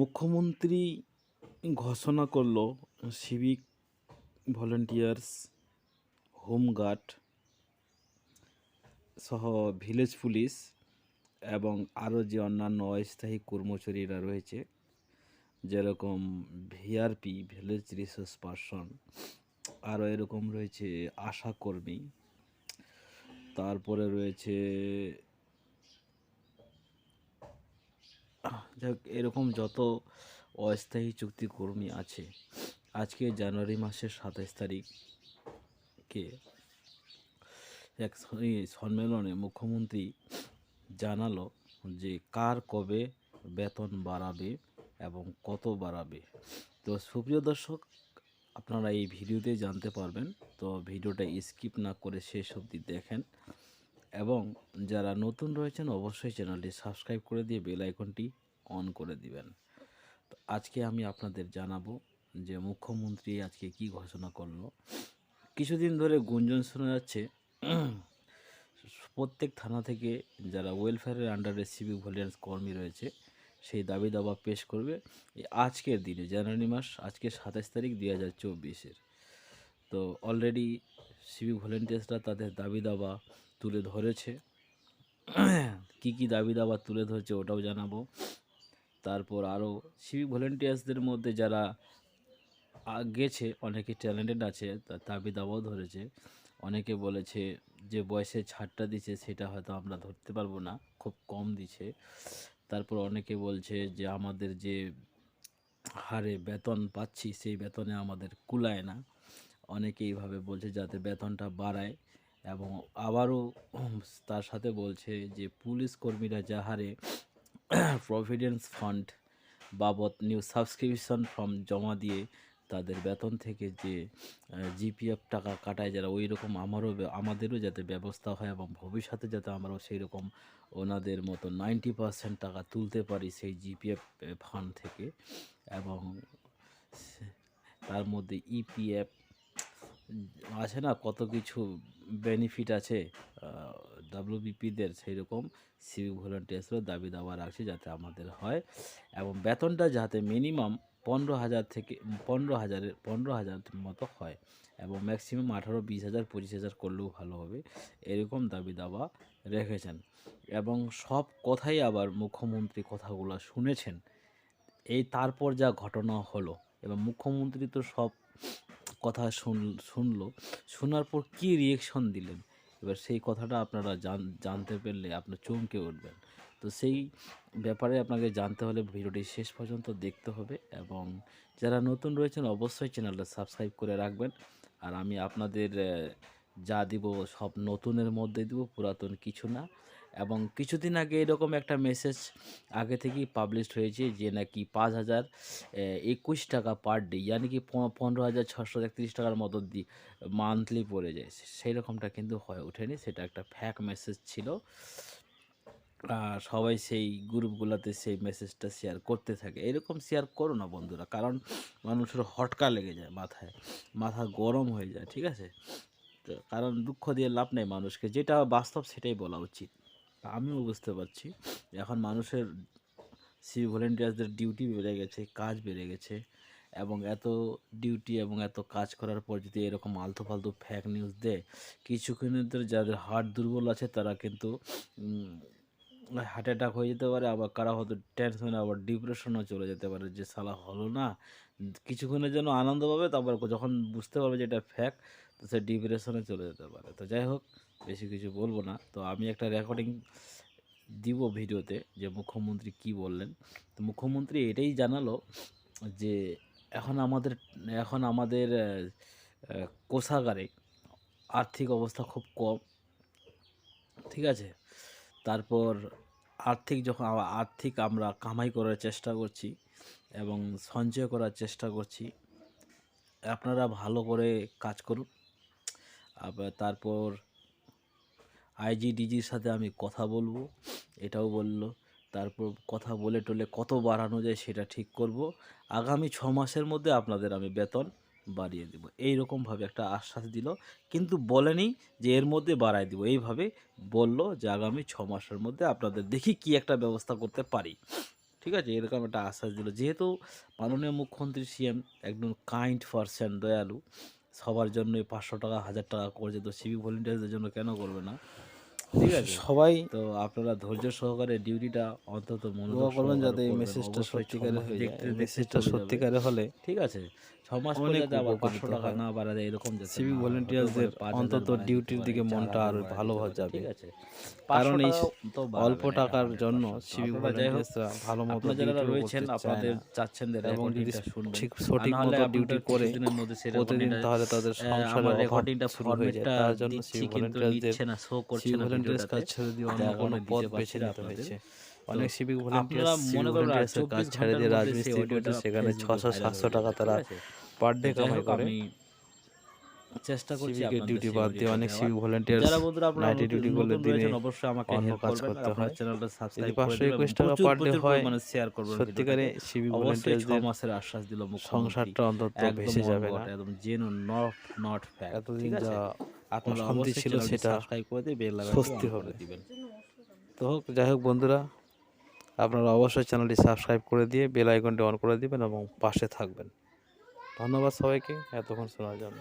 মুখ্যমন্ত্রী ঘোষণা করল সিভিক ভলেন্টিয়ার্স হোমগার্ড সহ ভিলেজ পুলিশ এবং আরও যে অন্যান্য অস্থায়ী কর্মচারীরা রয়েছে, যেরকম ভিআরপি ভিলেজ রিসোর্স পার্সন আরও এরকম রয়েছে আশাকর্মী, তারপরে রয়েছে যাই হোক এরকম যত অস্থায়ী চুক্তি কর্মী আছে, আজকে জানুয়ারি মাসের সাতাইশ তারিখকে এক সম্মেলনে মুখ্যমন্ত্রী জানালো যে কার কবে বেতন বাড়াবে এবং কত বাড়াবে। তো সুপ্রিয় দর্শক, আপনারা এই ভিডিওতে জানতে পারবেন, তো ভিডিওটা স্কিপ না করে শেষ অবধি দেখেন। এবং যারা নতুন রয়েছেন অবশ্যই চ্যানেলটি সাবস্ক্রাইব করে দিয়ে বেল আইকনটি অন করে দিবেন। তো আজকে আমি আপনাদের জানাব যে মুখ্যমন্ত্রী আজকে কি ঘোষণা করল। কিছুদিন ধরে গুঞ্জন শোনা যাচ্ছে, প্রত্যেক থানা থেকে যারা ওয়েলফেয়ারের আন্ডারে সিভিক ভলেন্স কর্মী রয়েছে, সেই দাবি দাবা পেশ করবে আজকের দিনে, জানুয়ারি মাস, আজকে সাতাশ তারিখ দুই হাজার চব্বিশের। তো অলরেডি সিভিক ভলেন্টিয়ার্সরা তাদের দাবি দাবা তুলে ধরেছে। কি কি দাবি দাবা তুলে ধরেছে ওটাও জানাব। তারপর আরও সিভিক ভলেন্টিয়ার্সদের মধ্যে যারা গেছে, অনেকে ট্যালেন্টেড আছে তার দাবি দাবাও ধরেছে। অনেকে বলেছে যে বয়সে ছাড়টা দিছে সেটা হয়তো আমরা ধরতে পারব না, খুব কম দিছে তারপর অনেকে বলছে যে আমাদের যে হারে বেতন পাচ্ছি, সেই বেতনে আমাদের কুলায় না। অনেকে এইভাবে বলছে যাতে বেতনটা বাড়ায় এবং আবারও তার সাথে বলছে যে পুলিশ কর্মীরা যা হারে প্রভিডেন্স ফান্ড বাবদ নিউ সাবস্ক্রিপশন ফর্ম জমা দিয়ে তাদের বেতন থেকে যে জিপিএফ টাকা কাটায় যারা ওই রকম আমারও আমাদেরও যাতে ব্যবস্থা হয় এবং ভবিষ্যতে যাতে আমরাও সেই রকম ওনাদের মতো নাইনটি পার্সেন্ট টাকা তুলতে পারি সেই জিপিএফ ফান্ড থেকে এবং তার মধ্যে E ইপিএফ আছে না কত কিছু বেনিফিট আছে ডাব্লিউবিপিদের সেই রকম সিভিক ভলেন্টিয়ার্সরও দাবি দাবা রাখছে যাতে আমাদের হয় এবং বেতনটা যাতে মিনিমাম পনেরো হাজার থেকে, পনেরো হাজারের পনেরো হাজার মতো হয় এবং ম্যাক্সিমাম আঠারো, বিশ হাজার, পঁচিশ হাজার করলেও ভালো হবে এরকম দাবি দাবা রেখেছেন। এবং সব কথাই আবার মুখ্যমন্ত্রী কথাগুলো শুনেছেন। এই তারপর যা ঘটনা হলো এবং মুখ্যমন্ত্রী তো সব কথা শুন, শুনলো। শোনার পর কী রিয়েকশন দিলেন? এবার সেই কথাটা আপনারা জান, জানতে পারলে আপনার চমকে উঠবেন। তো সেই ব্যাপারে আপনাকে জানতে হলে ভিডিওটি শেষ পর্যন্ত দেখতে হবে এবং যারা নতুন রয়েছেন অবশ্যই চ্যানেলটা সাবস্ক্রাইব করে রাখবেন। আর আমি আপনাদের যা দিব সব নতুনের মধ্যে দিব, পুরাতন কিছু না। এবং কিছুদিন আগে এরকম একটা মেসেজ আগে থেকেই পাবলিশ হয়েছে যে নাকি পাঁচ হাজার একুশ টাকা পার ডে ইয়ানি কি পনেরো হাজার ছশো একত্রিশ টাকার মতো দি মান্থলি পড়ে যায়। সেই রকমটা কিন্তু হয়ে ওঠেনি, সেটা একটা ফ্যাক মেসেজ ছিল। আর সবাই সেই গ্রুপগুলোতে সেই মেসেজটা শেয়ার করতে থাকে। এরকম শেয়ার করো না বন্ধুরা, কারণ মানুষের হটকা লেগে যায় মাথায়, মাথা গরম হয়ে যায়, ঠিক আছে? তো কারণ দুঃখ দিয়ে লাভ নেই মানুষকে, যেটা বাস্তব সেটাই বলা উচিত। আমিও বুঝতে পারছি। এখন মানুষের সিভিক ভলেন্টিয়ার্সদের ডিউটি বেড়ে গেছে, কাজ বেড়ে গেছে এবং এত ডিউটি এবং এত কাজ করার পর যদি এরকম আলতু ফালতু ফ্যাক নিউজ দেয় কিছুক্ষণের যাদের হার্ট দুর্বল আছে তারা কিন্তু হার্ট অ্যাটাক হয়ে যেতে পারে, আবার কারা হয়তো টেনশনে আবার ডিপ্রেশনও চলে যেতে পারে যে সালা হলো না। কিছুক্ষণের জন্য আনন্দ পাবে, তারপর যখন বুঝতে পারবে যে এটা ফ্যাক তো সে ডিপ্রেশনে চলে যেতে পারে। তো যাই হোক বেশি কিছু বলব না। তো আমি একটা রেকর্ডিং দিব ভিডিওতে যে মুখ্যমন্ত্রী কি বললেন। তো মুখ্যমন্ত্রী এটাই জানালো যে এখন আমাদের এখন আমাদের কোষাগারে আর্থিক অবস্থা খুব কম, ঠিক আছে? তারপর আর্থিক যখন, আর্থিক আমরা কামাই করার চেষ্টা করছি এবং সঞ্চয় করার চেষ্টা করছি, আপনারা ভালো করে কাজ করুন। তারপর আইজিডিজির সাথে আমি কথা বলব। এটাও বলল। তারপর কথা বলে টলে কত বাড়ানো যায় সেটা ঠিক করব। আগামী ছ মাসের মধ্যে আপনাদের আমি বেতন বাড়িয়ে দেবো। এইরকমভাবে একটা আশ্বাস দিল। কিন্তু বলেনি যে এর মধ্যে বাড়ায় দিব। এইভাবে বলল যে আগামী ছ মাসের মধ্যে আপনাদের দেখি কি একটা ব্যবস্থা করতে পারি। ঠিক আছে? এরকম একটা আশ্বাস দিল। যেহেতু মাননীয় মুখ্যমন্ত্রী, সিএম একদম কাইন্ড পারসন দয়ালু। সবার জন্য পাঁচশো টাকা হাজার টাকা করছে তো সিভিক ভলেন্টিয়ারদের জন্য কেন করবে না? ঠিক আছে। সবাই তো আপনারা ধৈর্য সহকারে ডিউটিটা অন্তত মনোযোগ করবেন যাতে এই মেসেজটা সত্যিকারে হয়ে দেখতে মেসেজটা সত্যিকারে হলে ঠিক আছে। ছ মাস পর যাতে আবার পাঁচশো টাকা না বাড়া যায় এরকম সিভিক না। হয়। হাজার অন্তত ডিউটির দিকে মনটা আরও ভালো পারে, যাবে। ঠিক আছে। কারণ এই অল্প টাকার জন্য সিভিক ভলেন্টিয়ার্সরা ভালো মতো যারা রয়েছেন আপনাদের চাচ্ছেন এবং যদি ঠিক সঠিক মতো ডিউটি করে প্রতিদিন তাহলে তাদের আহ, সংসারে আমার অভাব রেকর্ডিংটা শুরু হয়ে যায়। তার জন্য সিভিক না শো করছে সিভিক কাজ ছেড়ে দিয়ে অন্য কোনো পথ বেছে নিতে হয়েছে। অনেক সিভিক মনে কাজ ছেড়ে দিয়ে রাজমিস্ত্রি অডিওটা সেখানে ছশো সাতশো টাকা তারা পার ডে কামাই করে। চেষ্টা করছি ডিউটি বাদ দিয়ে অনেক। সিভিক যারা বন্ধুরা আপনারা নাইটে ডিউটি করলে দিনে অবশ্যই আমাকে অন্য কাজ করতে হয়। চ্যানেলটা সাবস্ক্রাইব করে টাকা পার ডে হয় পরিমাণে শেয়ার করবেন সত্যিকারে। সিভিক মাসের আশ্বাস দিল মুখ্যমন্ত্রী। সংসারটা অন্তত ভেসে যাবে না। একদম জেনুইন নট নট ফ্যাক্ট এতদিন যা আপনারা অবশ্যই ছিল সেটা স্বস্তি হবে। দিবেন। তো হোক যাই হোক বন্ধুরা আপনারা অবশ্যই চ্যানেলটি সাবস্ক্রাইব করে দিয়ে বেল আইকনটি অন করে দিবেন এবং পাশে থাকবেন। ধন্যবাদ সবাইকে এতক্ষণ শোনার জন্য।